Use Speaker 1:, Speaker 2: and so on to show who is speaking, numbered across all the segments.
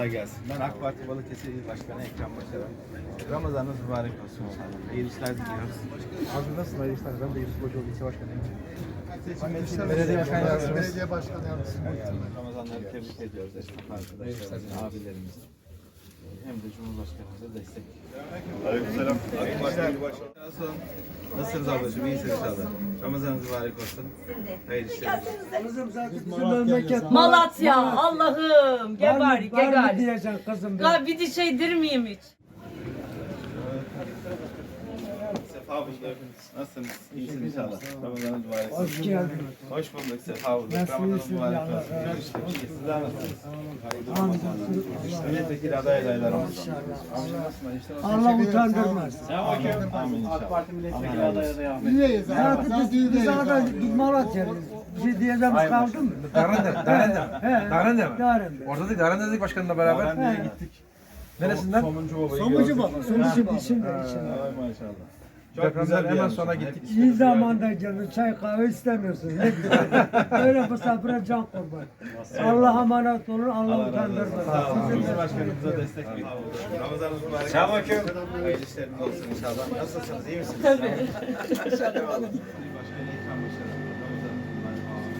Speaker 1: Kolay gelsin. Ben AK Parti Balıkesir İl Başkanı Ekrem Başaran. Ramazanınız mübarek olsun. İyi işler diliyoruz.
Speaker 2: Abi nasılsın? Hayırlı işler. Ben de Yusuf Hocaoğlu ilçe başkanıyım.
Speaker 1: Seçim.
Speaker 2: Belediye
Speaker 3: başkanı yardımcısı.
Speaker 1: Ramazanları tebrik ediyoruz esnaf arkadaşlarımız, abilerimiz. Hem de Cumhurbaşkanımıza destek.
Speaker 4: Aleykümselam.
Speaker 1: AK Parti Başkanı. Nasılsınız ablacığım? İyisiniz inşallah. Ramazanınız mübarek olsun. Hayırlı işler.
Speaker 5: Malatya Allah'ım gel bari gel gari.
Speaker 2: diyeceksin kızım
Speaker 5: bir de şey dir miyim hiç?
Speaker 1: Sefa bulduk. Nasılsınız? İyisiniz inşallah. Ramazanınız mübarek olsun.
Speaker 2: Hoş geldin.
Speaker 1: Hoş bulduk Sefa bulduk. Ramazanınız mübarek olsun. Görüştük. Sizler nasılsınız? Hayırlı Ramazanlar. Milletvekili aday adaylarımız.
Speaker 2: Allah utandırmaz.
Speaker 1: Amin. Amin inşallah. AK Parti milletvekili aday adayı
Speaker 3: Üyeyiz abi.
Speaker 2: Zaten
Speaker 3: Zaten
Speaker 2: biz, biz
Speaker 3: üyeyiz
Speaker 2: arada
Speaker 3: abi.
Speaker 2: biz Malatya'lıyız. Bir şey diyeceğimiz kaldı mı?
Speaker 6: Darende, Darende.
Speaker 2: He.
Speaker 6: Darende mi?
Speaker 2: Darende.
Speaker 6: Orada değil, Darende dedik başkanımla beraber.
Speaker 1: Darendeye gittik.
Speaker 6: Neresinden?
Speaker 1: Somuncu babayı gördük.
Speaker 2: baba. Somucu baba. İçinde içinde.
Speaker 1: Ay maşallah. Çok
Speaker 6: Depremden hemen sonra gittik.
Speaker 2: İyi
Speaker 1: bir
Speaker 2: zamanda canım çay kahve istemiyorsun. Ne güzel. Öyle sabra can kurban. Allah'a emanet olun. Allah
Speaker 1: Allah razı olsun.
Speaker 2: utandırmaz.
Speaker 1: Sağ olun. Cumhurbaşkanımıza destek bekliyoruz. Ramazanınız mübarek olsun. Selamünaleyküm. Hayırlı işleriniz olsun inşallah. Nasılsınız? İyi misiniz? Tabii. Eyvallah. Başkan İlkan Başarı. Ramazanınız mübarek olsun.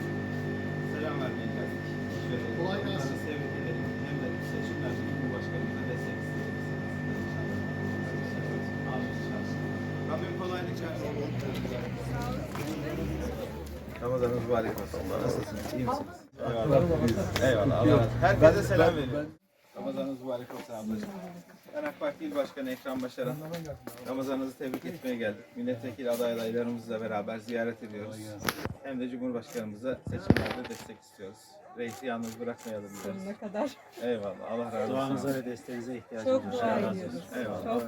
Speaker 1: Selam vermeye geldik. Şöyle
Speaker 3: Kolay gelsin.
Speaker 1: onları Tebrik edelim. Hem de seçimlerde Cumhurbaşkanımıza destek istedik. Amin inşallah. Ramazanınız mübarek olsun. Nasılsınız? İyi misiniz? Eyvallah. Eyvallah. Allah. Herkese selam veriyorum. Ramazanınız mübarek olsun ablacığım. Ben AK Parti İl Başkanı Ekrem Başaran. Ramazanınızı tebrik etmeye geldik. Milletvekili aday adaylarımızla beraber ziyaret ediyoruz. Hem de Cumhurbaşkanımıza seçimlerde destek istiyoruz. Reisi yalnız bırakmayalım diyoruz.
Speaker 5: Ne kadar?
Speaker 1: Eyvallah. Allah razı olsun.
Speaker 4: Duanıza ve desteğinize ihtiyacımız
Speaker 5: Çok
Speaker 4: var.
Speaker 5: dua
Speaker 4: Allah razı
Speaker 5: ediyoruz.
Speaker 1: Eyvallah.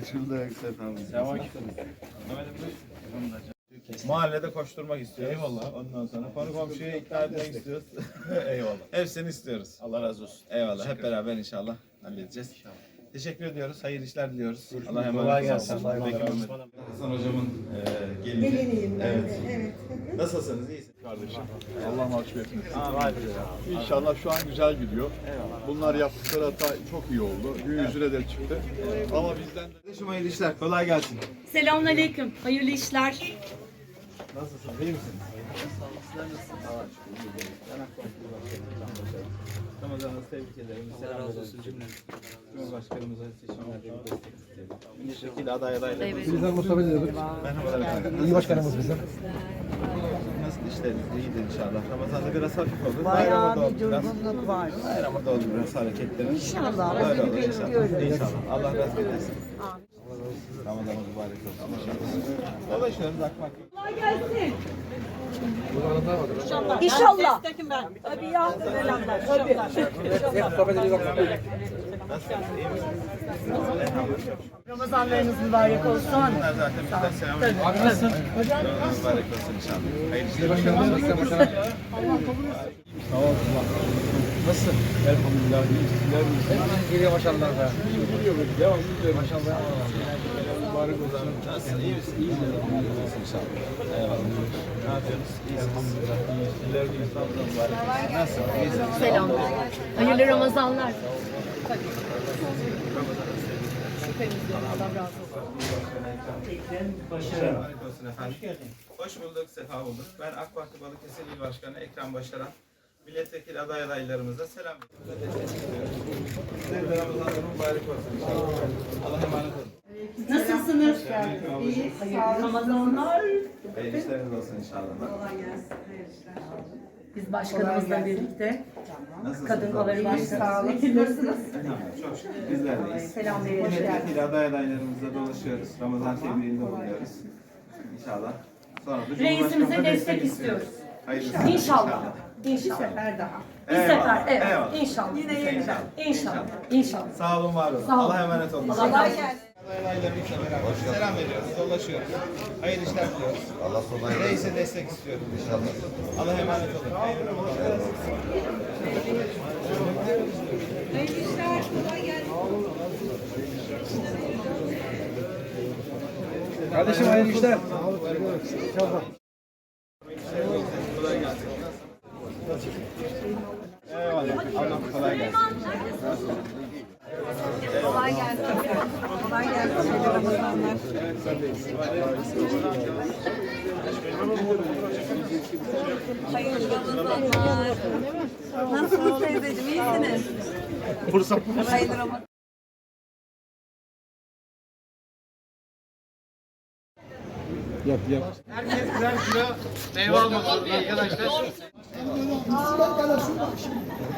Speaker 1: Açıldı efendim. Mahallede koşturmak istiyoruz. Eyvallah. Ondan sonra konu komşuyu ikna etmek istiyoruz. Eyvallah. Hepsini istiyoruz. Allah razı olsun. Eyvallah. Hep beraber inşallah halledeceğiz. Teşekkür ediyoruz. Hayırlı işler diliyoruz. Allah emanet
Speaker 4: Kolay
Speaker 1: olsun. Hasan hocamın e, gelini.
Speaker 7: Geliniyim
Speaker 1: Evet.
Speaker 7: evet.
Speaker 1: Nasılsınız? İyisiniz.
Speaker 8: Kardeşim. Allah mahcup etmesin. İnşallah şu an güzel gidiyor. Bunlar yaptıkları hata çok iyi oldu. Gün yüzüne de çıktı. Ama bizden de
Speaker 1: Kardeşim hayırlı işler. Kolay gelsin.
Speaker 5: Selamünaleyküm. Hayırlı işler.
Speaker 1: Nasılsınız? İyi? Allah Başar. Ramazanınızı tebrik ederim. Selam olsun Cumhurbaşkanımıza seçimlerde bir destek istedim. Milletvekili aday adaylarımız.
Speaker 2: Bizden Mustafa diyorduk.
Speaker 1: Merhabalar.
Speaker 2: İyi başkanımız bizim.
Speaker 1: İşleriniz? İyidir inşallah. Ramazan'da biraz hafif olur.
Speaker 7: Bayağı
Speaker 1: Bayramda
Speaker 7: bir
Speaker 1: olur biraz.
Speaker 7: durgunluk var.
Speaker 1: Bayramda olur biraz hareketlerimiz.
Speaker 7: İnşallah,
Speaker 1: Öyle
Speaker 7: onu
Speaker 1: olur inşallah.
Speaker 7: bekliyoruz.
Speaker 1: İnşallah. Allah razı olsun. Ramazanımız mübarek olsun. İnşallah. Dolaşıyoruz AK Parti.
Speaker 5: Kolay gelsin.
Speaker 7: İnşallah.
Speaker 5: Tabii ya. Tabii.
Speaker 1: İyi? Elhamdülillah.
Speaker 5: Ramazanlarınız mübarek olsun.
Speaker 1: Zaten bizden selam nasılsın? Mübarek olsun inşallah. Hayırlı işler.
Speaker 6: Nasılsın? Elhamdülillah. Geliyor maşallah be. Devam ediyor maşallah. Mübarek olsun.
Speaker 1: Nasılsın? İyi misin? İyi misin? İnşallah. Eyvallah.
Speaker 5: Selam. Hayırlı Ramazanlar.
Speaker 1: Hoş bulduk, sefa bulduk. Ben AK Parti Balıkesir İl Başkanı Ekrem Başaran. Milletvekili aday adaylarımıza selam veriyorum. Size de Ramazanlar mübarek olsun. Allah'a emanet olun.
Speaker 5: Nasılsınız?
Speaker 7: İyi, sağ olun.
Speaker 5: Ramazanlar.
Speaker 1: Hayırlı işleriniz olsun inşallah.
Speaker 7: Kolay gelsin. Hayırlı işler.
Speaker 5: Biz başkanımızla birlikte
Speaker 1: Nasılsınız?
Speaker 5: kadın kolları
Speaker 7: İyi, sağ
Speaker 5: başkanı.
Speaker 7: olun. Siz nasılsınız?
Speaker 1: Çok şükür bizler deyiz.
Speaker 5: Selam verin.
Speaker 1: Milletvekili aday adaylarımızla dolaşıyoruz. Ramazan tebriğinde bulunuyoruz. İnşallah. Sonra da
Speaker 5: Reisimize destek istiyoruz.
Speaker 1: Hayırlısı.
Speaker 5: İnşallah.
Speaker 7: Bir
Speaker 5: İnşallah.
Speaker 7: sefer daha.
Speaker 5: Bir
Speaker 1: Eyvallah,
Speaker 5: sefer. Evet.
Speaker 1: eyvallah.
Speaker 5: İnşallah.
Speaker 7: Yine yeniden.
Speaker 5: İnşallah. İnşallah.
Speaker 1: Sağ olun, var olun.
Speaker 5: Sağ olun.
Speaker 1: Allah'a emanet olun.
Speaker 5: Allah razı
Speaker 1: beraber selam veriyoruz, dolaşıyoruz. Hayırlı işler diliyoruz. Allah sonuna Reis'e destek istiyoruz inşallah. Allah'a emanet olun. Hayırlı Ramazanlar.
Speaker 6: Kardeşim hayırlı işler.
Speaker 1: Eyvallah. Ablam kolay gelsin.
Speaker 7: Kolay gelsin. Kolay gelsin. Hayırlı Ramazanlar. Hayırlı Ramazanlar. Nasılsınız teyzeciğim? İyisiniz? Hayırlı Ramazanlar.
Speaker 1: Herkes birer kilo meyve almak zorunda arkadaşlar.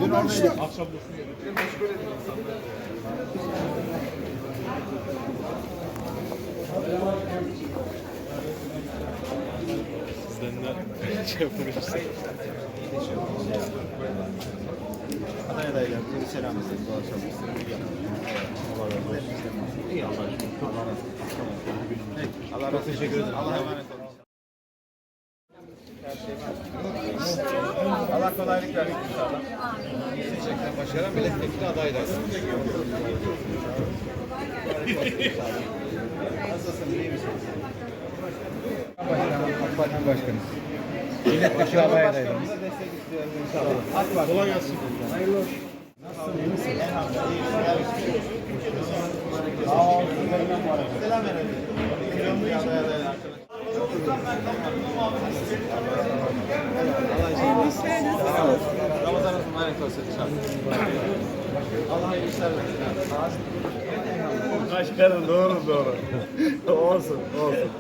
Speaker 1: Dün oradaydık. Aday adaylarımıza bir selam ederiz. Dolaşalım. Allah razı olsun. İyi Allah aşkına. Allah razı olsun. Allah razı olsun. Teşekkür ederim. Emanet olun. Allah kolaylık versin inşallah. Seçecekler başaran milletvekili adaylar. Nasılsınız? iyi misiniz?
Speaker 6: AK Parti Başkanı. Milletvekili aday adayları.
Speaker 1: Başkanımıza destek istiyoruz inşallah. AK Parti. Kolay gelsin. Hayırlı olsun. Nasılsın? İyi misin? Sağ olun. Selam olun. Ramazanınız mübarek olsun inşallah. Allah hayırlı işler versin.
Speaker 8: Başkanım doğru doğru. olsun olsun.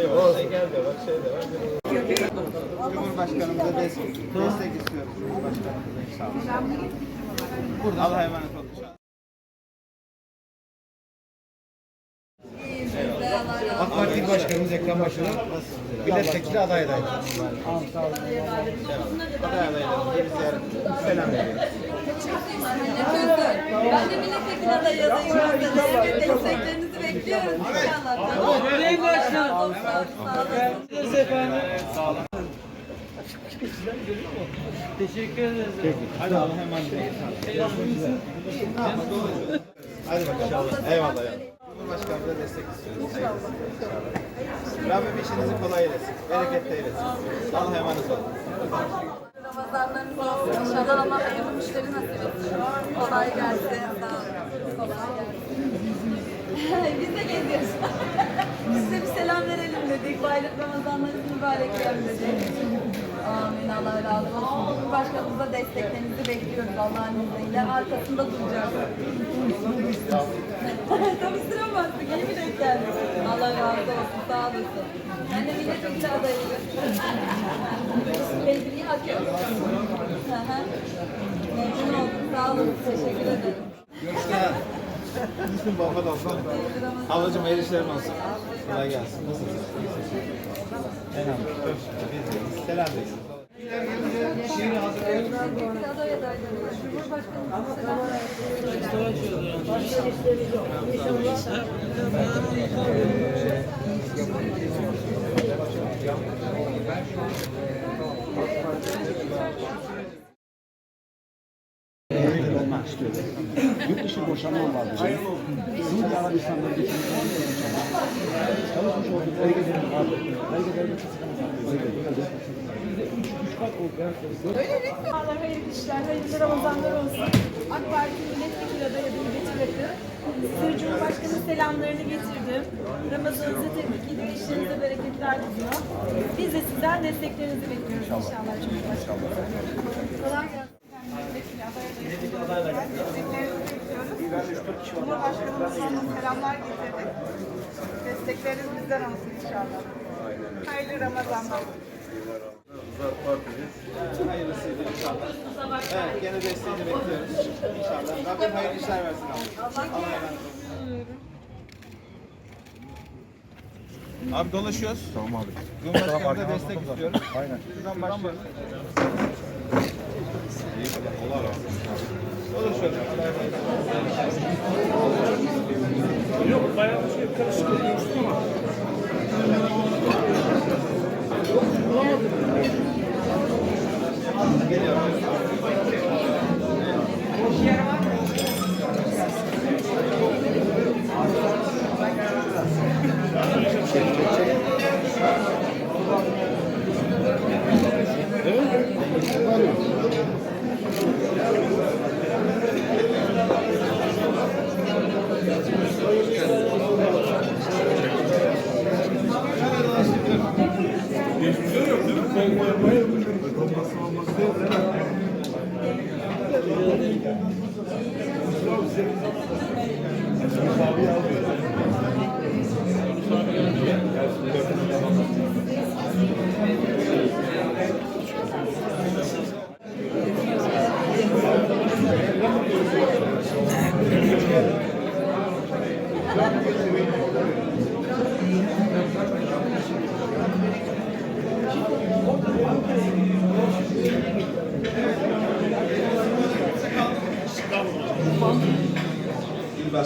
Speaker 1: Eyvallah. Şeker de var, şey de var. Cumhurbaşkanımıza destek, destek istiyoruz. Cumhurbaşkanımıza inşallah. Allah'a emanet olun.
Speaker 6: AK Parti Başkanımız Ekrem Başkanı. Milletvekili aday adayları.
Speaker 1: Aday adaylarımıza bir ziyaret selam veriyoruz.
Speaker 7: Ben de milletvekili adayı adayım. Evet, desteklerinizi bekliyoruz inşallah. Tamam. Başkan. Sağ olun. Sağ olun.
Speaker 1: Hadi Allah'a emanet olun. Hadi bakalım. Eyvallah ya. Cumhurbaşkanımıza destek istiyoruz. Rabbim işinizi kolay eylesin. Bereketli eylesin. Allah'a emanet olun.
Speaker 7: Ramazanlarınız olsun. İnşallah ama hayırlı müşteri nasip etsin. Kolay gelsin. Sağ. Kolay gelsin. Biz de geziyoruz. Biz de bir selam verelim dedik. Bayrak Ramazanlarınız mübarek dedik. Amin. Allah razı olsun. Cumhurbaşkanımıza desteklerinizi bekliyoruz Allah'ın izniyle. Arkasında duracağız. Tabii sıra bastık. İyi bir denk geldik. Allah razı olsun. Sağ olasın. Ben de milletvekili adayıyım. Sevgiliyi hak ediyorum. Memnun oldum. Sağ olun. Teşekkür ederim.
Speaker 1: Görüşler. İsim Bafat olsun. Ablacığım hayırlı işlerin olsun. Kolay gelsin. Nasılsın? Elhamdülillah. Biz Selam
Speaker 7: adayları. Cumhurbaşkanımıza selam
Speaker 6: Yurt dışı boşanma vardı. Suudi Arabistan'da Çalışmış olduğum belgelerim vardı. Belgelerim
Speaker 3: Allah hayırlı işler, hayırlı Ramazanlar olsun. AK Parti milletvekili adayı adayı getirdim. Sır Cumhurbaşkanı selamlarını getirdim. Ramazanınızı tebrik ediyor, işlerinize bereketler diliyor. Biz de sizden desteklerinizi bekliyoruz inşallah Cumhurbaşkanı. Kolay gelsin. Milletvekili adayı Cumhurbaşkanımızdan selamlar getirdik. Destekleriniz bizden olsun inşallah. Hayırlı Ramazanlar.
Speaker 1: Hayırlısıyla inşallah. Evet, gene desteğini bekliyoruz. İnşallah. Rabbim hayırlı işler versin abi. Allah'a emanet olun. Abi dolaşıyoruz. Tamam abi. Cumhurbaşkanı'na destek istiyoruz. Aynen. Şuradan başlayalım. Dolaşıyoruz. Allah'a emanet olun. İl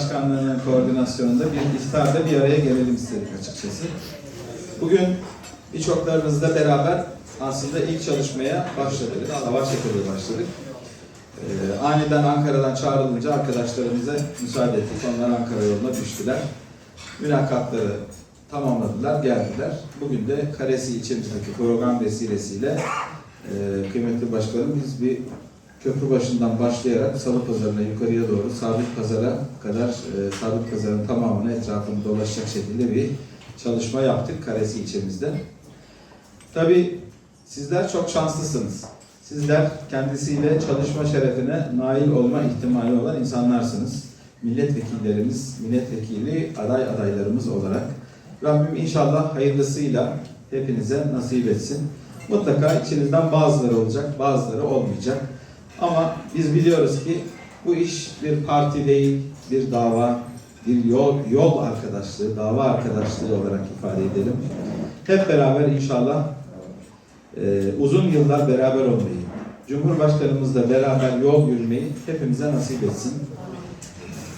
Speaker 1: Başkanlığı'nın koordinasyonunda bir iftarda bir araya gelelim istedik açıkçası. Bugün birçoklarınızla beraber aslında ilk çalışmaya başladık. Hava çekimine başladık. Ee, aniden Ankara'dan çağrılınca arkadaşlarımıza müsaade ettik. Onlar Ankara yoluna düştüler. Mülakatları tamamladılar, geldiler. Bugün de Karesi ilçemizdeki program vesilesiyle e, kıymetli başkanım biz bir köprü başından başlayarak Salı Pazarı'na yukarıya doğru Sabit Pazar'a kadar e, Sabit Pazar'ın tamamını etrafını dolaşacak şekilde bir çalışma yaptık Karesi ilçemizde. Tabii sizler çok şanslısınız. Sizler kendisiyle çalışma şerefine nail olma ihtimali olan insanlarsınız. Milletvekillerimiz, milletvekili aday adaylarımız olarak. Rabbim inşallah hayırlısıyla hepinize nasip etsin. Mutlaka içinizden bazıları olacak, bazıları olmayacak. Ama biz biliyoruz ki bu iş bir parti değil, bir dava, bir yol, yol arkadaşlığı, dava arkadaşlığı olarak ifade edelim. Hep beraber inşallah e, uzun yıllar beraber olmayı, Cumhurbaşkanımızla beraber yol yürümeyi hepimize nasip etsin.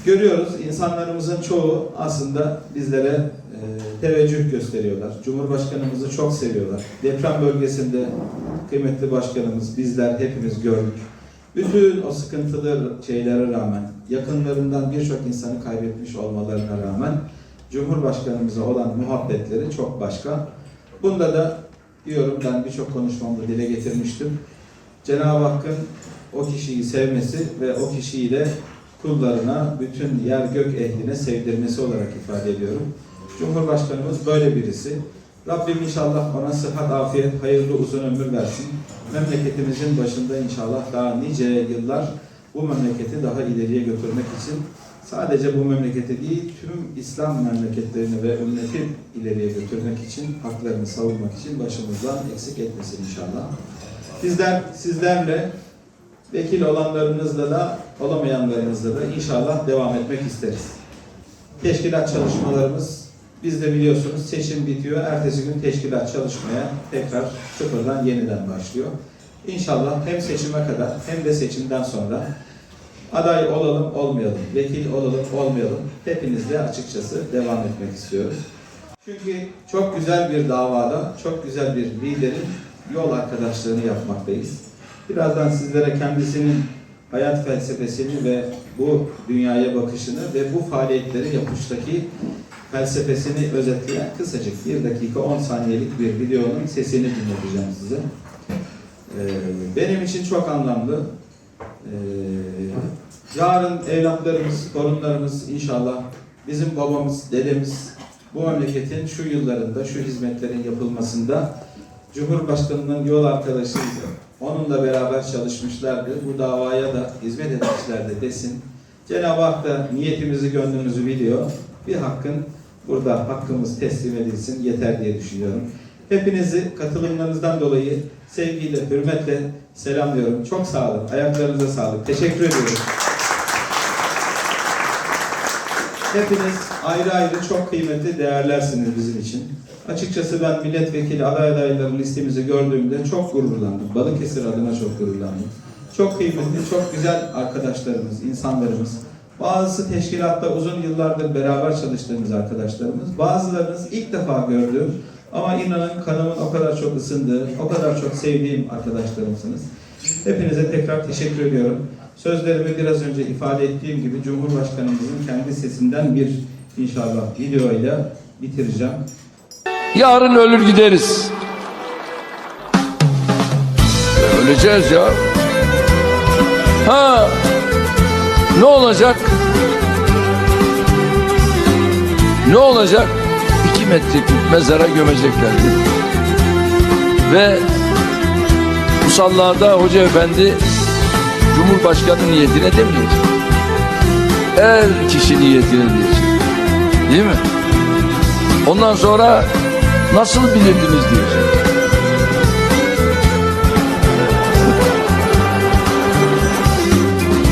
Speaker 1: Görüyoruz insanlarımızın çoğu aslında bizlere e, teveccüh gösteriyorlar. Cumhurbaşkanımızı çok seviyorlar. Deprem bölgesinde kıymetli başkanımız bizler hepimiz gördük. Bütün o sıkıntılı şeylere rağmen, yakınlarından birçok insanı kaybetmiş olmalarına rağmen Cumhurbaşkanımıza olan muhabbetleri çok başka. Bunda da diyorum ben birçok konuşmamda dile getirmiştim. Cenab-ı Hakk'ın o kişiyi sevmesi ve o kişiyi de kullarına, bütün yer gök ehline sevdirmesi olarak ifade ediyorum. Cumhurbaşkanımız böyle birisi. Rabbim inşallah ona sıhhat, afiyet, hayırlı uzun ömür versin. Memleketimizin başında inşallah daha nice yıllar bu memleketi daha ileriye götürmek için sadece bu memleketi değil tüm İslam memleketlerini ve ümmeti ileriye götürmek için, haklarını savunmak için başımızdan eksik etmesin inşallah. Bizler sizlerle vekil olanlarınızla da olamayanlarınızla da inşallah devam etmek isteriz. Teşkilat çalışmalarımız biz de biliyorsunuz seçim bitiyor. Ertesi gün teşkilat çalışmaya tekrar sıfırdan yeniden başlıyor. İnşallah hem seçime kadar hem de seçimden sonra aday olalım olmayalım, vekil olalım olmayalım hepinizle açıkçası devam etmek istiyoruz. Çünkü çok güzel bir davada, çok güzel bir liderin yol arkadaşlığını yapmaktayız. Birazdan sizlere kendisinin hayat felsefesini ve bu dünyaya bakışını ve bu faaliyetleri yapıştaki felsefesini özetleyen kısacık 1 dakika 10 saniyelik bir videonun sesini dinleteceğim size. Ee, benim için çok anlamlı. Ee, yarın evlatlarımız, torunlarımız inşallah bizim babamız, dedemiz bu memleketin şu yıllarında, şu hizmetlerin yapılmasında Cumhurbaşkanının yol arkadaşıydı. Onunla beraber çalışmışlardı. Bu davaya da hizmet etmişlerdi desin. Cenab-ı Hak da niyetimizi, gönlümüzü biliyor. Bir hakkın burada hakkımız teslim edilsin yeter diye düşünüyorum. Hepinizi katılımlarınızdan dolayı sevgiyle, hürmetle selamlıyorum. Çok sağ olun. Ayaklarınıza sağlık. Teşekkür ediyorum. Hepiniz ayrı ayrı çok kıymetli değerlersiniz bizim için. Açıkçası ben milletvekili aday adayları listemizi gördüğümde çok gururlandım. Balıkesir adına çok gururlandım. Çok kıymetli, çok güzel arkadaşlarımız, insanlarımız. Bazısı teşkilatta uzun yıllardır beraber çalıştığımız arkadaşlarımız. Bazılarınız ilk defa gördüğüm ama inanın kanımın o kadar çok ısındığı, o kadar çok sevdiğim arkadaşlarımsınız. Hepinize tekrar teşekkür ediyorum. Sözlerimi biraz önce ifade ettiğim gibi Cumhurbaşkanımızın kendi sesinden bir inşallah videoyla bitireceğim.
Speaker 9: Yarın ölür gideriz. Öleceğiz ya. Ha. Ne olacak? Ne olacak? İki metrelik mezara gömecekler. Ve musallarda Hoca Efendi Cumhurbaşkanı niyetine demeyecek. er kişi niyetine diyecek. Değil mi? Ondan sonra nasıl bilirdiniz diyecek.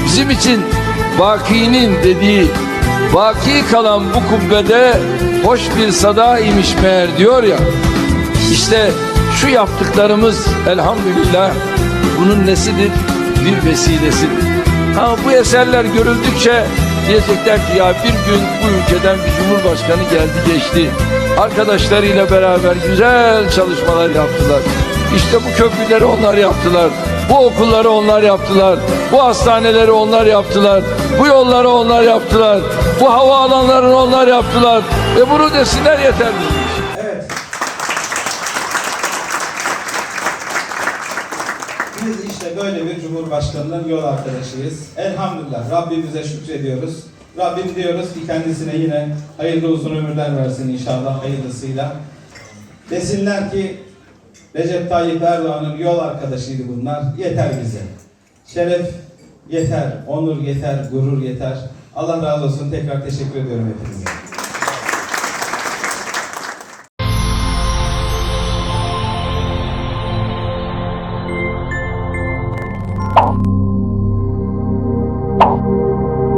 Speaker 9: Bizim için Baki'nin dediği Baki kalan bu kubbede hoş bir sada imiş meğer diyor ya. İşte şu yaptıklarımız elhamdülillah bunun nesidir? Bir vesilesidir. Ha bu eserler görüldükçe diyecekler ki ya bir gün bu ülkeden bir cumhurbaşkanı geldi geçti. Arkadaşlarıyla beraber güzel çalışmalar yaptılar. İşte bu köprüleri onlar yaptılar. Bu okulları onlar yaptılar. Bu hastaneleri onlar yaptılar. Bu yolları onlar yaptılar. Bu havaalanlarını onlar yaptılar. Ve bunu desinler yeter.
Speaker 1: Evet. Biz işte böyle bir Cumhurbaşkanı'nın yol arkadaşıyız. Elhamdülillah Rabbimize şükrediyoruz. Rabbim diyoruz ki kendisine yine hayırlı uzun ömürler versin inşallah hayırlısıyla. Desinler ki Recep Tayyip Erdoğan'ın yol arkadaşıydı bunlar. Yeter bize. Şeref yeter, onur yeter, gurur yeter. Allah razı olsun. Tekrar teşekkür ediyorum hepinize.